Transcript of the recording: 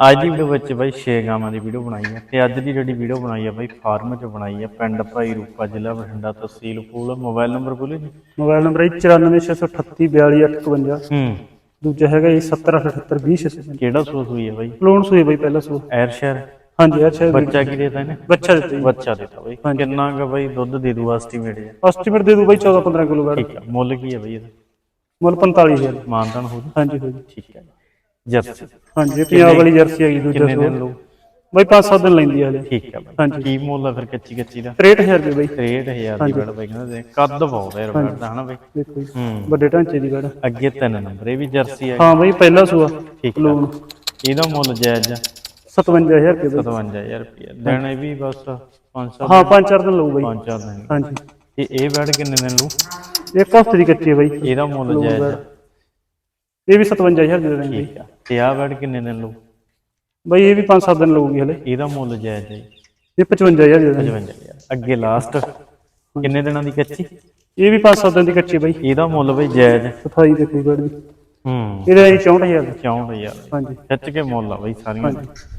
ਅੱਜ ਦੀ ਵੀਡੀਓ ਵਿੱਚ ਬਾਈ ਛੇ ਗਾਵਾਂ ਦੀ ਵੀਡੀਓ ਬਣਾਈ ਹੈ ਤੇ ਅੱਜ ਦੀ ਜਿਹੜੀ ਵੀਡੀਓ ਬਣਾਈ ਹੈ ਬਾਈ ਫਾਰਮ 'ਚ ਬਣਾਈ ਹੈ ਪਿੰਡ ਭਾਈ ਰੂਪਾ ਜ਼ਿਲ੍ਹਾ ਬਠਿੰਡਾ ਤਹਿਸੀਲ ਫੂਲ ਮੋਬਾਈਲ ਨੰਬਰ ਬੋਲੇ ਜੀ। ਮੋਬਾਈਲ ਨੰਬਰ ਹੈ 9468342851 ਹੂੰ। ਦੂਜਾ ਹੈਗਾ ਜੀ 707820 ਕਿਹੜਾ ਸੂਸ ਹੋਈ ਹੈ ਬਾਈ? ਲੋਨ ਸੂਏ ਬਈ ਪਹਿਲਾ ਸੂ ਐਰ ਸ਼ਹਿਰ? ਹਾਂਜੀ ਅੱਛਾ ਬੱਚਾ ਕੀ ਦੇਤਾ ਇਹਨੇ ਬੱਚਾ ਦਿੱਤਾ ਬੱਚਾ ਦੇਤਾ ਬਾਈ। ਕਿੰਨਾ ਕ ਬਾਈ ਦੁੱਧ ਦੇ ਦੂ ਐਸਟੀਮੇਟ ਹੈ ਐਸਟੀਮੇਟ ਦੇ ਦੂ ਬਈ 14 15 ਕਿਲੋ ਗਾੜ ਠੀਕ ਹੈ ਮੁੱਲ ਕੀ ਹੈ ਬਾਈ ਇਹਦਾ? ਮੁੱਲ 45000 ਮਾਨਤਨ ਹੋ ਜੂ? ਹਾਂਜੀ ਹੋ ਜੀ। ਠੀਕ ਹੈ ਜਰਸੀ। ਹਾਂਜੀ ਇਹ ਪੰਜਾਬ ਵਾਲੀ ਜਰਸੀ ਹੈਗੀ ਦੂਜਾ ਕਿੰਨੇ ਦਿਨ ਬਈ 5-7 ਦਿਨ ਲੈਂਦੀ ਹੈ ਹਲੇ ਠੀਕ ਹੈ ਬਾਈ। ਹਾਂਜੀ। ਕੀ ਮੁੱਲ ਆ ਫਿਰ ਕੱਚੀ ਕੱਚੀ ਦਾ? 63000 ਰੁਪਏ ਬਈ। 63000 ਦੀ ਬੜ ਬਾਈ ਕਹਿੰਦੇ ਕੱਦ ਬਹੁਤ ਹੈ ਰਬੜ ਦਾ ਹਨਾ ਬਾਈ? ਦੇਖੋ ਜੀ ਹੂੰ। ਵੱਡੇ ਢਾਂਚੇ ਦੀ ਗਾੜ ਅੱਗੇ ਤਿੰਨ ਨੰਬਰ ਇਹ ਵੀ ਜਰਸੀ ਹੈ ਹਾਂ ਬਈ ਪਹਿਲਾ ਸੂਆ ਠੀਕ ਹੈ ਲੋਨ ਇਹਦਾ ਮੁੱਲ ਜਾਇਜ਼ ਆ? 57000 ਰੁਪਏ ਬਈ। 57000 ਰੁਪਏ। ਇਹ ਵੀ ਬਸ 500 ਹਾਂ 5-4 ਦਿਨ ਲਊ ਬਈ। 5-4 ਦਿਨ। ਹਾਂਜੀ। ਤੇ ਇਹ ਬੈਡ ਕਿੰਨੇ ਦਿਨ ਲੂ ਇੱਕ ਹਫ਼ਤੇ ਦੀ ਕੱਚੀ ਹੈ ਬਈ। ਇਹਦਾ ਮੁੱਲ ਜਾਇਜ਼ ਆ। ਇਹ ਵੀ 57000 ਦੇ ਠੀਕ ਆ। ਤੇ ਆਹ ਬੈਡ ਕਿੰਨੇ ਦਿਨ ਲੂ ਬਈ ਇਹ ਵੀ 5-7 ਦਿਨ ਲਊਗੀ ਹਲੇ। ਇਹਦਾ ਮੁੱਲ ਜਾਇਜ਼ ਹੈ ਇਹ 55000 ਦੇ 55000 ਅੱਗੇ ਲਾਸਟ ਕਿੰਨੇ ਦਿਨਾਂ ਦੀ ਕੱਚੀ? ਇਹ ਵੀ 5-7 ਦਿਨ ਦੀ ਕੱਚੀ ਬਈ। ਇਹਦਾ ਮੁੱਲ ਬਈ ਜਾਇਜ਼ ਸਫ਼ਾਈ ਦੇਖੋ ਗਾੜ ਦੀ ਹੂੰ। ਇਹਦਾ ਜੀ 64000 64000 ਹਾਂਜੀ। ਖਿੱਚ ਕੇ ਮੁੱਲ ਆ ਬਈ ਸਾਰੀਆਂ। ਹਾਂਜੀ।